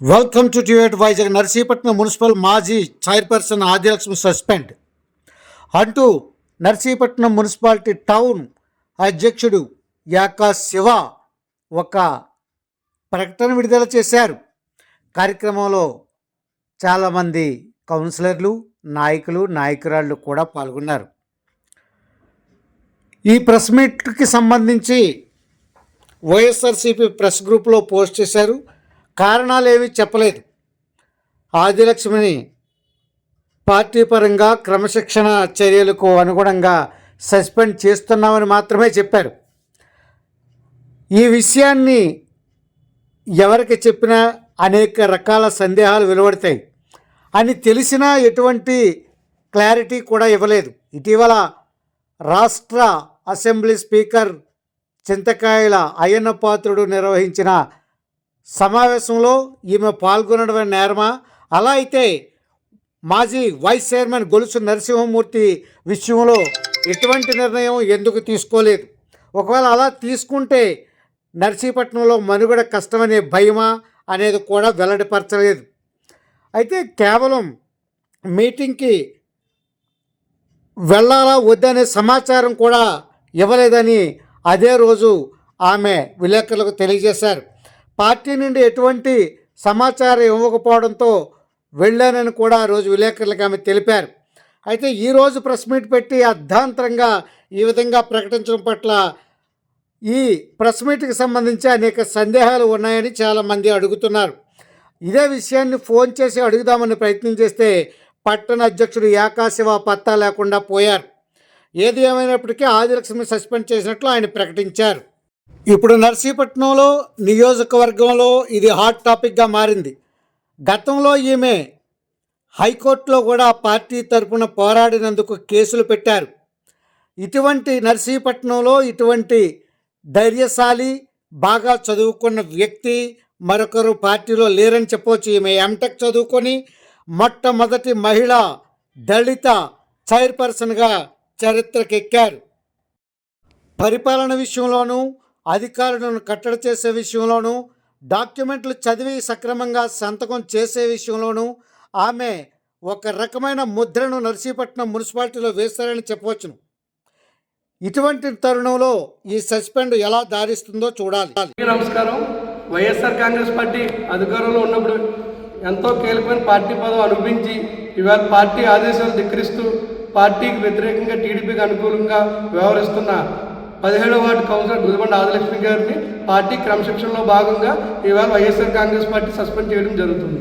Welcome to టివేట్ Vizag Narsipatnam municipal మాజీ chairperson Adilakshmi suspend అంటూ నర్సీపట్నం మున్సిపాలిటీ టౌన్ అధ్యక్షుడు యాకా శివ ఒక ప్రకటన విడుదల చేశారు. కార్యక్రమంలో చాలామంది కౌన్సిలర్లు నాయకులు నాయకురాళ్ళు కూడా పాల్గొన్నారు. ఈ ప్రెస్ మీట్కి సంబంధించి వైఎస్ఆర్సీపీ ప్రెస్ గ్రూప్లో పోస్ట్ చేశారు. కారణాలు ఏమీ చెప్పలేదు. ఆదిలక్ష్మిని పార్టీ పరంగా క్రమశిక్షణ చర్యలకు అనుగుణంగా సస్పెండ్ చేస్తున్నామని మాత్రమే చెప్పారు. ఈ విషయాన్ని ఎవరికి చెప్పినా అనేక రకాల సందేహాలు వెలువడతాయి. అని తెలిసినా ఎటువంటి క్లారిటీ కూడా ఇవ్వలేదు. ఇటీవల రాష్ట్ర అసెంబ్లీ స్పీకర్ చింతకాయల అయ్యన్నపాత్రుడు నిర్వహించిన సమావేశంలో ఈమె పాల్గొనడమే నేరమా? అలా అయితే మాజీ వైస్ చైర్మన్ గొలుసు నరసింహమూర్తి విషయంలో ఎటువంటి నిర్ణయం ఎందుకు తీసుకోలేదు? ఒకవేళ అలా తీసుకుంటే నర్సీపట్నంలో మనుగడ కష్టమనే భయమా అనేది కూడా వెల్లడిపరచలేదు. అయితే కేవలం మీటింగ్కి వెళ్ళాలా వద్దనే సమాచారం కూడా ఇవ్వలేదని అదే రోజు ఆమె విలేకరులకు తెలియజేశారు. పార్టీ నుండి ఎటువంటి సమాచారం ఇవ్వకపోవడంతో వెళ్ళానని కూడా ఆ రోజు విలేకరులకు ఆమె తెలిపారు. అయితే ఈరోజు ప్రెస్ మీట్ పెట్టి అర్ధాంతరంగా ఈ విధంగా ప్రకటించడం పట్ల ఈ ప్రెస్ మీట్కి సంబంధించి అనేక సందేహాలు ఉన్నాయని చాలామంది అడుగుతున్నారు. ఇదే విషయాన్ని ఫోన్ చేసి అడుగుదామని ప్రయత్నం చేస్తే పట్టణ అధ్యక్షుడు యాకాశివ పత్తా లేకుండా పోయారు. ఏది ఏమైనప్పటికీ ఆదిలక్ష్మి సస్పెండ్ చేసినట్లు ఆయన ప్రకటించారు. ఇప్పుడు నర్సీపట్నంలో నియోజకవర్గంలో ఇది హాట్ టాపిక్గా మారింది. గతంలో ఈమె హైకోర్టులో కూడా పార్టీ తరపున పోరాడినందుకు కేసులు పెట్టారు. ఇటువంటి నర్సీపట్నంలో ఇటువంటి ధైర్యశాలి బాగా చదువుకున్న వ్యక్తి మరొకరు పార్టీలో లేరని చెప్పవచ్చు ఈమె ఎంటెక్ చదువుకొని మొట్టమొదటి మహిళ దళిత చైర్పర్సన్గా చరిత్రకెక్కారు. పరిపాలన విషయంలోనూ అధికారులను కట్టడి చేసే విషయంలోనూ డాక్యుమెంట్లు చదివి సక్రమంగా సంతకం చేసే విషయంలోనూ ఆమె ఒక రకమైన ముద్రను నర్సీపట్నం మున్సిపాలిటీలో వేస్తారని చెప్పవచ్చును. ఇటువంటి తరుణంలో ఈ సస్పెండ్ ఎలా దారిస్తుందో చూడాలి. నమస్కారం. వైఎస్ఆర్ కాంగ్రెస్ పార్టీ అధికారంలో ఉన్నప్పుడు ఎంతో కీలకమైన పార్టీ పదవి అనిపించి ఇవాళ పార్టీ ఆదేశాలు ధిక్కరిస్తూ పార్టీకి వ్యతిరేకంగా టీడీపీకి అనుకూలంగా వ్యవహరిస్తున్న పదిహేడవ వార్డు కౌన్సిలర్ గుదిబండ ఆదిలక్ష్మి గారిని పార్టీ క్రమశిక్షణలో భాగంగా ఇవాళ వైఎస్ఆర్ కాంగ్రెస్ పార్టీ సస్పెండ్ చేయడం జరుగుతుంది.